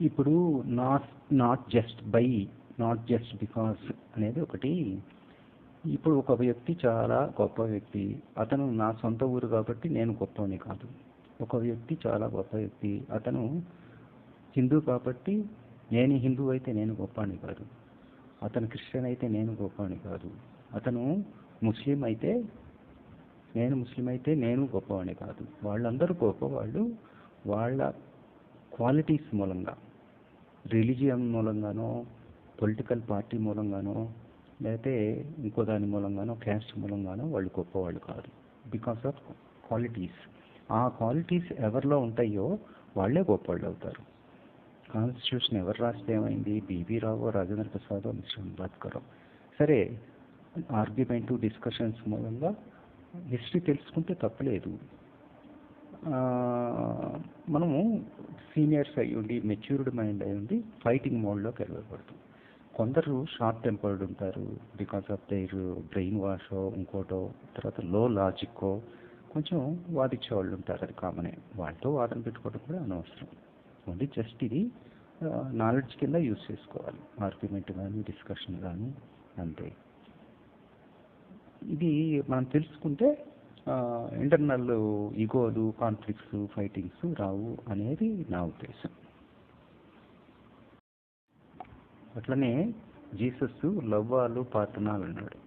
ఇప్పుడు not not just by not just because అనేది ఒకటి. ఇప్పుడు ఒక వ్యక్తి చాలా గొప్ప వ్యక్తి. అతను నా సొంత ఊరు కాబట్టి నేను గొప్పని కాదు. ఒక వ్యక్తి చాలా గొప్ప వ్యక్తి. అతను హిందూ కాబట్టి నేను హిందూ అయితే నేను గొప్పని కాదు. అతను క్రిస్టియన్ అయితే నేను గొప్పని కాదు. అతను ముస్లిం అయితే నేను ముస్లిం అయితే నేను గొప్పవాడిని కాదు. వాళ్ళందరూ గొప్పవాళ్ళు. వాళ్ళ క్వాలిటీస్ మూలంగా. రిలీజియన్ మూలంగానో పొలిటికల్ పార్టీ మూలంగానో లేకపోతే ఇంకో దాని మూలంగానో క్యాస్ట్ మూలంగానో వాళ్ళు గొప్పవాళ్ళు కాదు. బికాస్ ఆఫ్ క్వాలిటీస్ ఆ క్వాలిటీస్ ఎవరిలో ఉంటాయో వాళ్ళే గొప్పవాళ్ళు అవుతారు. కాన్స్టిట్యూషన్ ఎవరు రాస్తే ఏమైంది? B B Rao Rajendra Prasad mister Ambedkar. సరే ఆర్గ్యుమెంటు డిస్కషన్స్ మూలంగా హిస్టరీ తెలుసుకుంటే తప్పలేదు. మనము సీనియర్స్ అయి ఉండి మెచ్యూర్డ్ మైండ్ అయి ఉండి ఫైటింగ్ మోడ్లోకి వెళ్ళబడుతుంది. కొందరు షార్ట్ టెంపర్డ్ ఉంటారు బికాస్ ఆఫ్ దైర్ బ్రెయిన్ వాషో ఇంకోటో తర్వాత లో లాజిక్కో కొంచెం వాదించే వాళ్ళు ఉంటారు. అది కామనే వాళ్ళతో వాదన పెట్టుకోవడం కూడా అనవసరం. ఓన్లీ జస్ట్ ఇది నాలెడ్జ్ కింద యూజ్ చేసుకోవాలి. ఆర్గ్యుమెంట్ కానీ డిస్కషన్ కానీ అంతే. ఇది మనం తెలుసుకుంటే ఇంటర్నల్ ఈగోలు కాన్ఫ్లిక్ట్స్ ఫైటింగ్స్ రావు అనేది నా ఉద్దేశం. అట్లనే జీసస్ లవ్వాలు పాతనాలు అన్నాడు.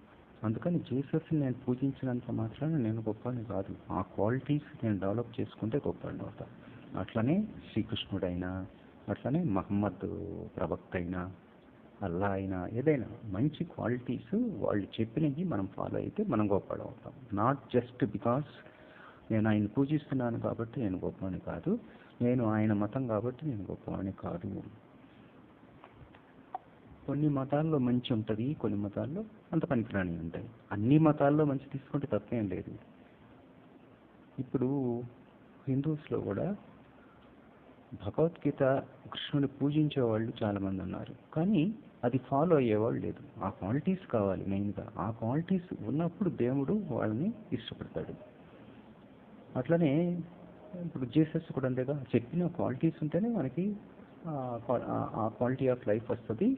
అందుకని జీసస్ని నేను పూజించినంత మాత్రాన నేను గొప్పని కాదు. ఆ క్వాలిటీస్ నేను డెవలప్ చేసుకుంటే గొప్పని అవుతాను అట్లనే శ్రీకృష్ణుడైనా అట్లనే మహమ్మద్ ప్రవక్త అయినా అల్లా అయినా ఏదైనా మంచి క్వాలిటీస్ వాళ్ళు చెప్పినవి మనం ఫాలో అయితే మనం గొప్పవాడు అవుతాం. నాట్ జస్ట్ బికాస్ నేను ఆయన పూజిస్తున్నాను కాబట్టి నేను గొప్పవాణి కాదు. నేను ఆయన మతం కాబట్టి నేను గొప్పవాణి కాదు. కొన్ని మతాల్లో మంచి ఉంటుంది కొన్ని మతాల్లో అంత పనికిరాని ఉంటాయి అన్ని మతాల్లో మంచి తీసుకుంటే తప్పేం లేదు. ఇప్పుడు హిందూస్లో కూడా భగవద్గీత కృష్ణుని పూజించే వాళ్ళు చాలామంది ఉన్నారు. కానీ అది ఫాలో అయ్యేవాళ్ళు లేదు. ఆ క్వాలిటీస్ కావాలి మెయిన్గా ఆ క్వాలిటీస్ ఉన్నప్పుడు దేవుడు వాళ్ళని ఇష్టపడతాడు. అట్లనే ఇప్పుడు జీసస్ కూడా అంతేగా చెప్పిన క్వాలిటీస్ ఉంటేనే మనకి ఆ క్వాలిటీ ఆఫ్ లైఫ్ వస్తుంది.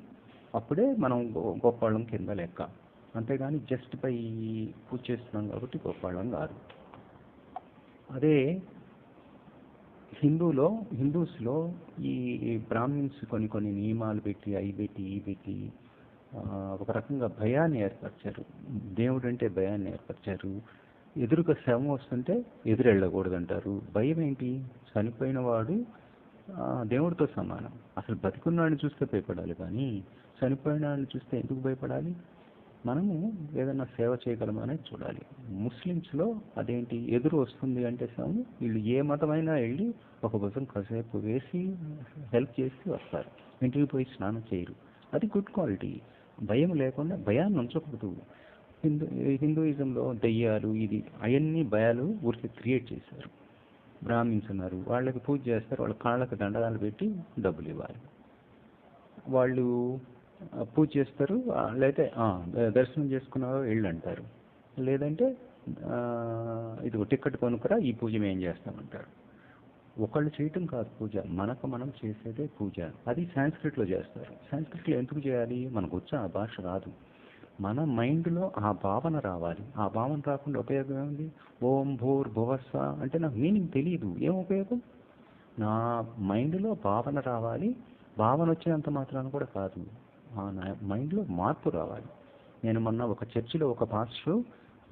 అప్పుడే మనం గొప్పవాళ్ళం కింద లెక్క. అంతేగాని జస్ట్ బై పూజ చేస్తున్నాం కాబట్టి గొప్పవాళ్ళం కాదు అదే హిందూలో హిందూస్లో ఈ బ్రాహ్మిన్స్ కొన్ని కొన్ని నియమాలు పెట్టి అవి పెట్టి ఈ పెట్టి ఒక రకంగా భయాన్ని ఏర్పరిచారు. దేవుడు అంటే భయాన్ని ఏర్పరిచారు. ఎదురుగా శవం వస్తుంటే ఎదురెళ్ళకూడదంటారు. భయం ఏంటి? చనిపోయిన వాడు దేవుడితో సమానం. అసలు బతికున్నాడిని చూస్తే భయపడాలి కానీ చనిపోయిన వాడిని చూస్తే ఎందుకు భయపడాలి? మనము ఏదైనా సేవ చేయగలమా అనేది చూడాలి. ముస్లిమ్స్లో అదేంటి? ఎదురు వస్తుంది అంటే సాము వీళ్ళు ఏ మతమైనా వెళ్ళి ఒక భుజం కాసేపు వేసి హెల్ప్ చేసి వస్తారు. ఇంటికి పోయి స్నానం చేయరు. అది గుడ్ క్వాలిటీ. భయం లేకుండా భయాన్ని ఉంచకూడదు. హిందూ హిందూయిజంలో దయ్యాలు ఇది అవన్నీ భయాలు ఊరికి క్రియేట్ చేశారు. బ్రాహ్మిన్స్ ఉన్నారు వాళ్ళకి పూజ చేస్తారు. వాళ్ళ కాళ్ళకి దండాలు పెట్టి డబ్బులు ఇవ్వాలి. వాళ్ళు పూజ చేస్తారు. ఆ, లేకపోతే దర్శనం చేసుకున్నారో వెళ్ళు అంటారు లేదంటే ఇది ఇదిగో టికెట్ కొనుక్కరా ఈ పూజ మేము చేస్తామంటారు. ఒకళ్ళు చేయటం కాదు పూజ. మనకు మనం చేసేదే పూజ. అది సాంస్క్రిట్లో చేస్తారు. సాంస్క్రిట్లో ఎందుకు చేయాలి? మనకు వచ్చే ఆ భాష రాదు. మన మైండ్లో ఆ భావన రావాలి. ఆ భావన రాకుండా ఉపయోగం ఏముంది? ఓం భూర్ భువస్వ అంటే నాకు మీనింగ్ తెలియదు. ఏం ఉపయోగం? నా మైండ్లో భావన రావాలి. భావన వచ్చినంత మాత్రాన కూడా కాదు. నా మైండ్లో మార్పు రావాలి. నేను మొన్న ఒక చర్చిలో ఒక పాస్టర్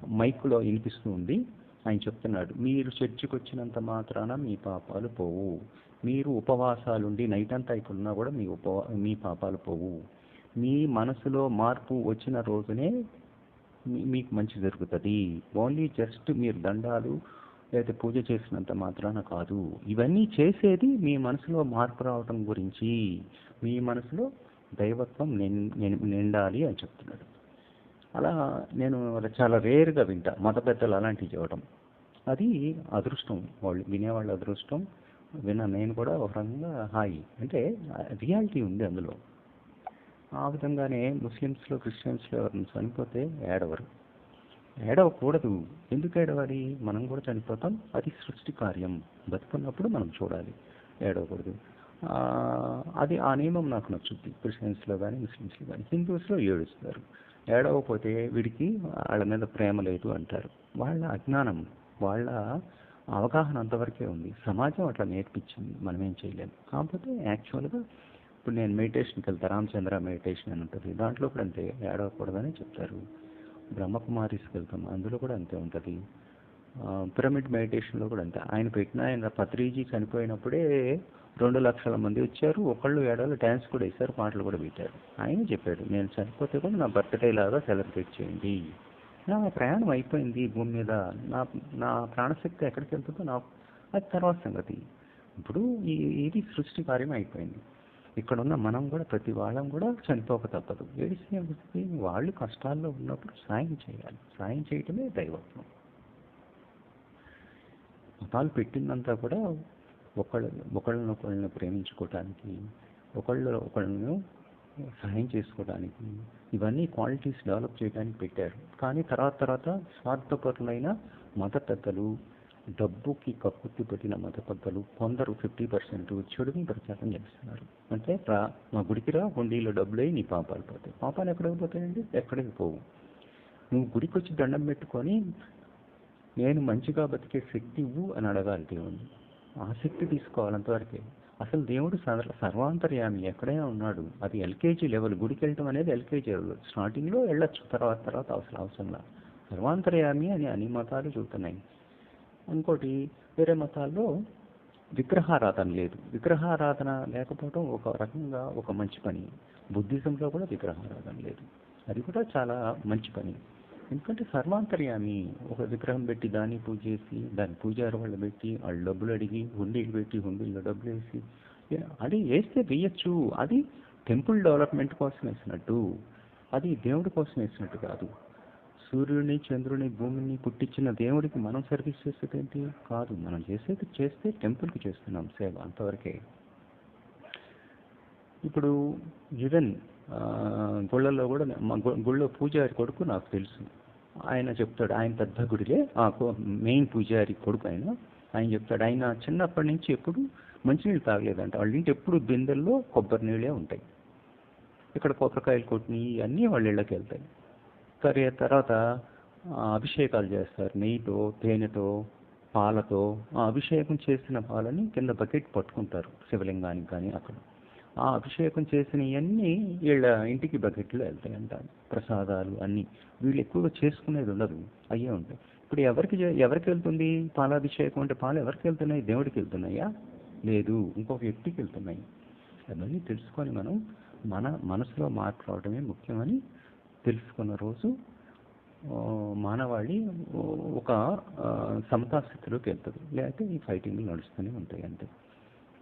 మైక్లో వినిపిస్తూ ఉంది. ఆయన చెప్తున్నాడు మీరు చర్చికి వచ్చినంత మాత్రాన మీ పాపాలు పోవు. మీరు ఉపవాసాలుండి నైట్ అంతా ఇక్కడ ఉన్నా కూడా మీ ఉపవా మీ పాపాలు పోవు. మీ మనసులో మార్పు వచ్చిన రోజునే మీకు మంచి జరుగుతుంది. ఓన్లీ జస్ట్ మీరు దండాలు లేదా పూజ చేసినంత మాత్రాన కాదు. ఇవన్నీ చేసేది మీ మనసులో మార్పు రావటం గురించి. మీ మనసులో దైవత్వం నిండాలి అని చెప్తున్నాడు. అలా నేను చాలా రేర్గా వింటా. మత పెద్దలు అలాంటివి చెప్పడం. అది అదృష్టం. వాళ్ళు వినేవాళ్ళ అదృష్టం. విన నేను కూడా ఒక రకంగా హాయి. అంటే రియాలిటీ ఉంది అందులో. ఆ విధంగానే ముస్లిమ్స్లో క్రిస్టియన్స్లో ఎవరిని చనిపోతే ఏడవరు. ఏడవకూడదు. ఎందుకు ఏడవాలి? మనం కూడా చనిపోతాం. అది సృష్టి కార్యం. బతుకున్నప్పుడు మనం చూడాలి. ఏడవకూడదు. అది ఆ నియమం నాకు నచ్చుద్ది. క్రిస్టియన్స్లో కానీ ముస్లిమ్స్లో కానీ హిందూస్లో ఏడుస్తారు ఏడవకపోతే వీడికి వాళ్ళ మీద ప్రేమ లేదు అంటారు. వాళ్ళ అజ్ఞానం వాళ్ళ అవగాహన అంతవరకే ఉంది. సమాజం అట్లా నేర్పించింది. మనం ఏం చేయలేము. కాకపోతే యాక్చువల్గా ఇప్పుడు నేను మెడిటేషన్కి వెళ్తా. రామచంద్ర మెడిటేషన్ అని ఉంటుంది. దాంట్లో కూడా అంతే. ఏడవకూడదని చెప్తారు. బ్రహ్మకుమారీస్కి వెళ్తాం. అందులో కూడా అంతే ఉంటుంది. పిరమిడ్ మెడిటేషన్లో కూడా అంతే. ఆయన పెట్టిన ఆయన పత్రిజీ చనిపోయినప్పుడే రెండు లక్షల మంది వచ్చారు. ఒకళ్ళు ఏడాలు డ్యాన్స్ కూడా వేశారు పాటలు కూడా పెట్టారు. ఆయన చెప్పాడు నేను చనిపోతే కూడా నా బర్త్డే లాగా సెలబ్రేట్ చేయండి. నా ప్రయాణం అయిపోయింది భూమి మీద. నా నా ప్రాణశక్తి ఎక్కడికి వెళ్తుందో నాకు అది తర్వాత సంగతి. ఇప్పుడు ఈ ఇది సృష్టి కార్యం అయిపోయింది. ఇక్కడ ఉన్న మనం కూడా ప్రతి వాళ్ళం కూడా చనిపోక తప్పదు. ఏడిస్తే వాళ్ళు కష్టాల్లో ఉన్నప్పుడు సాయం చేయాలి. సాయం చేయటమే దైవత్వం. మతాలు పెట్టిందంతా కూడా ఒకళ్ళు ఒకళ్ళను ఒకళ్ళని ప్రేమించుకోవటానికి ఒకళ్ళు ఒకళ్ళను సహాయం చేసుకోవడానికి ఇవన్నీ క్వాలిటీస్ డెవలప్ చేయడానికి పెట్టారు. కానీ తర్వాత తర్వాత స్వార్థపరులైన మత డబ్బుకి కక్కుర్తి పెట్టిన మత కొందరు ఫిఫ్టీ పర్సెంట్ చెడుని ప్రచారం చేస్తున్నారు. అంటే రా మా గుడికి రా హుండీలో డబ్బులే నీ పాపాలు పోతాయి. పాపాలు ఎక్కడికి పోతాయండి? ఎక్కడికి పోవు. నువ్వు గుడికి వచ్చి దండం పెట్టుకొని నేను మంచిగా బతికే శక్తి ఇవ్వు అని అడగాలి దేవుణ్ణి. ఆసక్తి తీసుకోవాలి అంతవరకే. అసలు దేవుడు సర్వ సర్వాంతర్యామి ఎక్కడైనా ఉన్నాడు. అది ఎల్కేజీ లెవెల్ గుడికి వెళ్ళటం అనేది ఎల్కేజీ లెవెల్. స్టార్టింగ్లో వెళ్ళొచ్చు తర్వాత తర్వాత అవసరం అవసరంలా సర్వాంతర్యామి అని అన్ని మతాలు చూస్తున్నాయి. ఇంకోటి వేరే మతాల్లో విగ్రహారాధన లేదు. విగ్రహారాధన లేకపోవడం ఒక రకంగా ఒక మంచి పని. బుద్ధిజంలో కూడా విగ్రహారాధన లేదు. అది కూడా చాలా మంచి పని. ఎందుకంటే సర్వాంతర్యామి ఒక విగ్రహం పెట్టి దాన్ని పూజ చేసి దాని పూజారి వాళ్ళు పెట్టి వాళ్ళు డబ్బులు అడిగి హుండీలు పెట్టి హుండీల్లో డబ్బులు వేసి అది వేస్తే వేయచ్చు. అది టెంపుల్ డెవలప్మెంట్ కోసం వేసినట్టు అది దేవుడి కోసం వేసినట్టు కాదు. సూర్యుడిని చంద్రుని భూమిని పుట్టించిన దేవుడికి మనం సర్వీస్ చేసేది ఏంటి? కాదు. మనం చేసేది చేస్తే టెంపుల్కి చేస్తున్నాం సేవ అంతవరకే. ఇప్పుడు ఈవెన్ గుళ్ళల్లో కూడా మా గు- గుళ్ళో పూజారి కొడుకు నాకు తెలుసు. ఆయన చెప్తాడు ఆయన పెద్ద గుడిలే. ఆ కో- మెయిన్ పూజారి కొడుకు ఆయన. ఆయన చెప్తాడు ఆయన చిన్నప్పటి నుంచి ఎప్పుడు మంచినీళ్ళు తాగలేదంట. వాళ్ళ ఇంటి ఎప్పుడు బిందెల్లో కొబ్బరి నీళ్ళే ఉంటాయి. ఇక్కడ కొబ్బరికాయలు కొట్టినవి అన్నీ వాళ్ళ ఇళ్ళకి వెళ్తాయి. సరే తర్వాత అభిషేకాలు చేస్తారు. నెయ్యితో తేనెతో పాలతో. ఆ అభిషేకం చేసిన పాలని కింద బకెట్ పట్టుకుంటారు. శివలింగానికి కానీ అక్కడ. ఆ అభిషేకం చేసినవన్నీ వీళ్ళ ఇంటికి బకెట్లో వెళ్తాయంట. ప్రసాదాలు అన్నీ. వీళ్ళు ఎక్కువగా చేసుకునేది ఉండదు. అయ్యే ఉంటాయి. ఇప్పుడు ఎవరికి ఎవరికి వెళ్తుంది పాలాభిషేకం అంటే పాలు ఎవరికి వెళ్తున్నాయి? దేవుడికి వెళ్తున్నాయా? లేదు. ఇంకొక వ్యక్తికి వెళ్తున్నాయి. అవన్నీ తెలుసుకొని మనం మన మనసులో మాట్లాడటమే ముఖ్యమని తెలుసుకున్న రోజు మానవాళి ఒక సమతాస్థితిలోకి స్థితిలోకి వెళ్తుంది. లేకపోతే ఈ ఫైటింగ్లు నడుస్తూనే ఉంటాయి అంతే.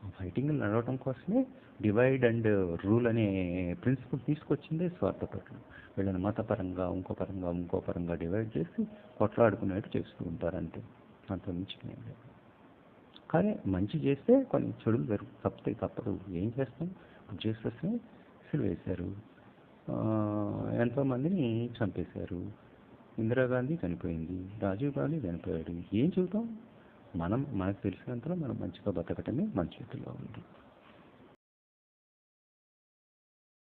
ఫైటింగ్లు నడవటం కోసమే డివైడ్ అండ్ రూల్ అనే ప్రిన్సిపల్ తీసుకొచ్చిందే స్వార్థపరులు వీళ్ళని మతపరంగా ఇంకో పరంగా ఇంకో పరంగా డివైడ్ చేసి కొట్లాడుకునేట్టు చేస్తూ ఉంటారు అంతే అంత మించి కానీ మంచి చేస్తే కొన్ని చెడులు జరుగు తప్పుతాయి తప్పదు. ఏం చేస్తాం? జీసస్ని సిలువేశారు. ఎంతోమందిని చంపేశారు. ఇందిరాగాంధీ చనిపోయింది. రాజీవ్ గాంధీ చనిపోయాడు. ఏం చెబుతాం? మనం మనకు తెలిసినంతలో మనం మంచిగా బతకటమే మన చేతిలో ఉంది